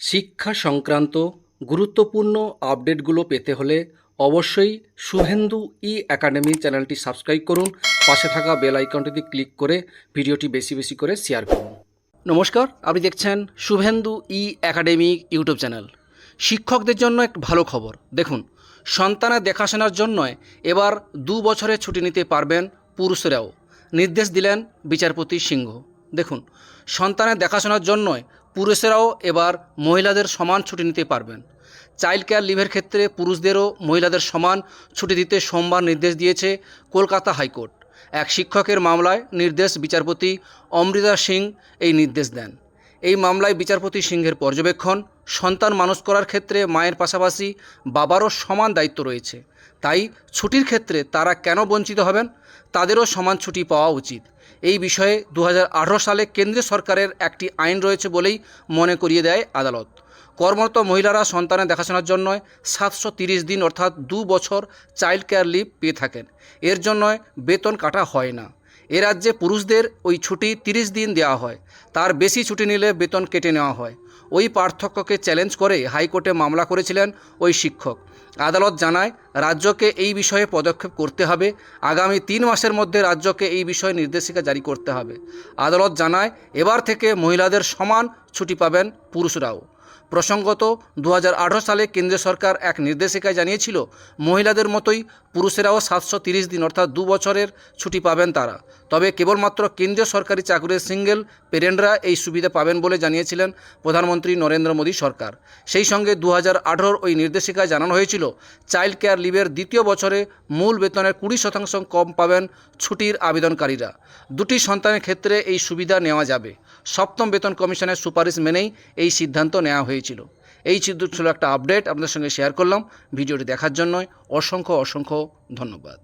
শিক্ষা সংক্রান্ত গুরুত্বপূর্ণ আপডেটগুলো পেতে হলে অবশ্যই শুভেন্দু ই একাডেমি চ্যানেলটি সাবস্ক্রাইব করুন। পাশে থাকা বেল আইকনটিতে ক্লিক করে ভিডিওটি বেশি বেশি করে শেয়ার করুন। নমস্কার, আপনি দেখছেন Shubhendu E academy YouTube channel. শিক্ষকদের জন্য এক ভালো খবর। দেখুন, সন্তানের দেখাশোনার জন্য এবার দু বছরের ছুটি নিতে পারবেন পুরুষরাও। নির্দেশ দিলেন বিচারপতি সিংহ। দেখুন, সন্তানের দেখাশোনার জন্য পুরুষেরাও এবার মহিলাদের সমান ছুটি নিতে পারবেন। চাইল্ড কেয়ার লিভের ক্ষেত্রে পুরুষদেরও মহিলাদের সমান ছুটি দিতে সোমবার নির্দেশ দিয়েছে কলকাতা হাইকোর্ট। এক শিক্ষকের মামলায় নির্দেশ বিচারপতি অমৃতা সিং এই নির্দেশ দেন। এই মামলায় বিচারপতি সিংহের পর্যবেক্ষণ, সন্তান মানুষ করার ক্ষেত্রে মায়ের পাশাপাশি বাবারও সমান দায়িত্ব রয়েছে। তাই ছুটির ক্ষেত্রে তারা কেন বঞ্চিত হবেন? তাদেরও সমান ছুটি পাওয়া উচিত। এই বিষয়ে দু হাজার আঠারো সালে কেন্দ্রীয় সরকারের একটি আইন রয়েছে বলেই মনে করিয়ে দেয় আদালত। কর্মরত মহিলারা সন্তানের দেখাশোনার জন্য সাতশো দিন অর্থাৎ দু বছর চাইল্ড কেয়ার লিভ পেয়ে থাকেন। এর জন্য বেতন কাটা হয় না। এ রাজ্যে পুরুষদের ওই ছুটি তিরিশ দিন দেওয়া হয়। তার বেশি ছুটি নিলে বেতন কেটে নেওয়া হয়। ওই পার্থক্যকে চ্যালেঞ্জ করে হাইকোর্টে মামলা করেছিলেন ওই শিক্ষক। আদালত জানায়, রাজ্যকে এই বিষয়ে পদক্ষেপ করতে হবে। আগামী তিন মাসের মধ্যে রাজ্যকে এই বিষয়ে নির্দেশিকা জারি করতে হবে। আদালত জানায়, এবার থেকে মহিলাদের সমান ছুটি পাবেন পুরুষরাও। প্রসঙ্গত দু হাজার আঠেরো সালে কেন্দ্রীয় সরকার এক নির্দেশিকায় জানিয়েছিল, মহিলাদের মতোই পুরুষেরাও সাতশো দিন অর্থাৎ দু বছরের ছুটি পাবেন তারা। তবে কেবলমাত্র কেন্দ্রীয় সরকারি চাকুরির সিঙ্গেল পেরেন্টরা এই সুবিধা পাবেন বলে জানিয়েছিলেন প্রধানমন্ত্রী নরেন্দ্র মোদী সরকার। সেই সঙ্গে দু হাজার ওই নির্দেশিকায় জানানো হয়েছিল, চাইল্ড কেয়ার লিভের দ্বিতীয় বছরে মূল বেতনের কুড়ি শতাংশ কম পাবেন ছুটির আবেদনকারীরা। দুটি সন্তানের ক্ষেত্রে এই সুবিধা নেওয়া যাবে। সপ্তম বেতন কমিশনের সুপারিশ মেনেই এই সিদ্ধান্ত নেওয়া হয়েছিল। এই চিত্র ছিল একটা আপডেট, আপনাদের সঙ্গে শেয়ার করলাম। ভিডিওটি দেখার জন্য অসংখ্য অসংখ্য ধন্যবাদ।